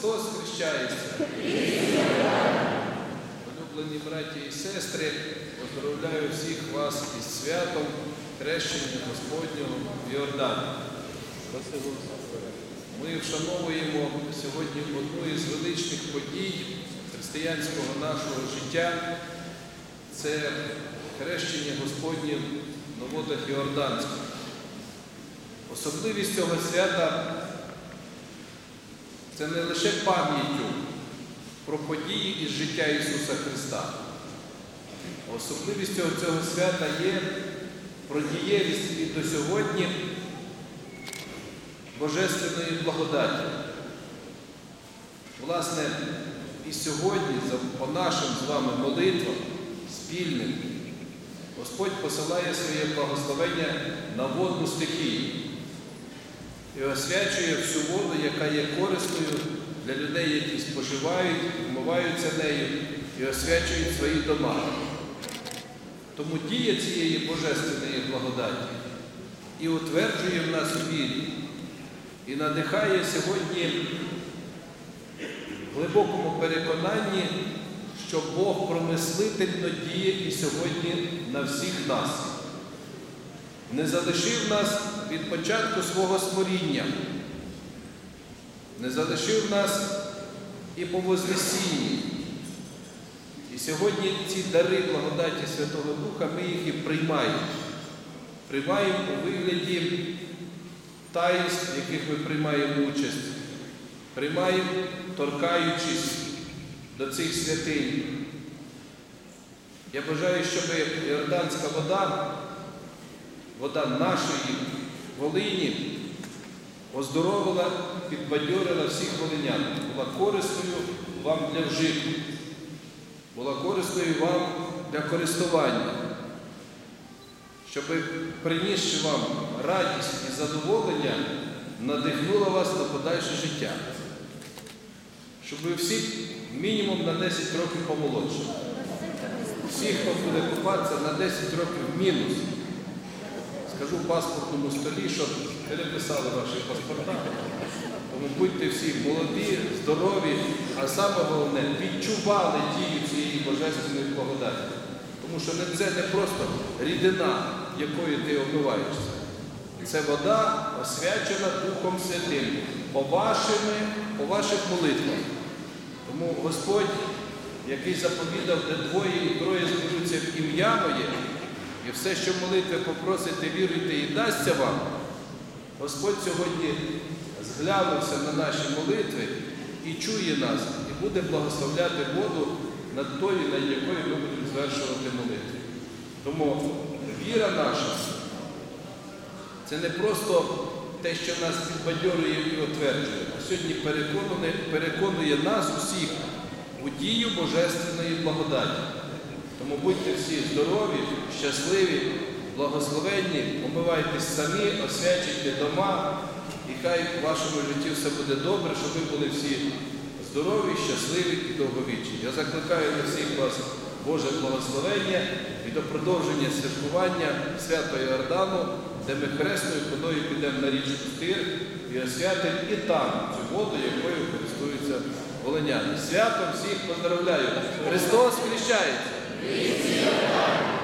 Христос хрещається. Улюблені браті і сестри, поздравляю всіх вас із святом хрещення Господнього в Йордані. Ми вшановуємо сьогодні одну із величних подій християнського нашого життя. Це хрещення Господнє на водах Йорданських. Особливість цього свята це не лише пам'яттю про події із життя Ісуса Христа. Особливістю цього свята є про дієвість і до сьогодні Божественної благодаті. Власне, і сьогодні, по нашим з вами молитвам, спільним, Господь посилає своє благословення на водну стихію і освячує всю воду, яка є корисною для людей, які споживають, вмиваються нею і освячують свої дома. Тому дія цієї божественної благодаті і утверджує в нас вірі, і надихає сьогодні в глибокому переконанні, що Бог промислительно діє і сьогодні на всіх нас. Не залишив нас від початку свого створіння, не залишив нас і по Вознесінні. І сьогодні ці дари благодаті Святого Духа ми їх і приймаємо. Приймаємо у вигляді таїнств, в яких ми приймаємо участь. Приймаємо, торкаючись до цих святинь. Я бажаю, щоб Йорданська вода, вода нашої Волині, оздоровила, підбадьорила всіх волинян, була корисною вам для вжитку, була корисною вам для користування, щоб принісши вам радість і задоволення, надихнула вас на подальше життя. Щоб ви всі мінімум на 10 років помолодшали. Всі, хто буде купатися на 10 років мінус. Скажу в паспортному столі, щоб переписали ваші паспорта. Тому будьте всі молоді, здорові, а саме головне, відчували дію цієї божественної благодаті. Тому що це не просто рідина, якою ти омиваєшся. Це вода освячена Духом Святим по, вашими, по ваших молитвах. Тому Господь, який заповідав, де двоє і троє зберуться в ім'я моє, і все, що молитви попросите, віруйте і дасться вам, Господь сьогодні зглянувся на наші молитви і чує нас, і буде благословляти воду над тою, над якою ми будемо звершувати молитви. Тому віра наша це не просто те, що нас підбадьорює і утверджує, а сьогодні переконує, переконує нас усіх у дію Божественної благодаті. Тому будьте всі здорові, щасливі, благословенні, помивайтесь самі, освячуйте дома, і хай в вашому житті все буде добре, щоб ви були всі здорові, щасливі і довговічні. Я закликаю на всіх вас Боже благословення і до продовження святкування святого Йордану, де ми хресною ходою підемо на річку Стир і освятимо і там цю воду, якою користуються волиняни. Святом всіх поздравляю! Христос хрещається! Visita-nos.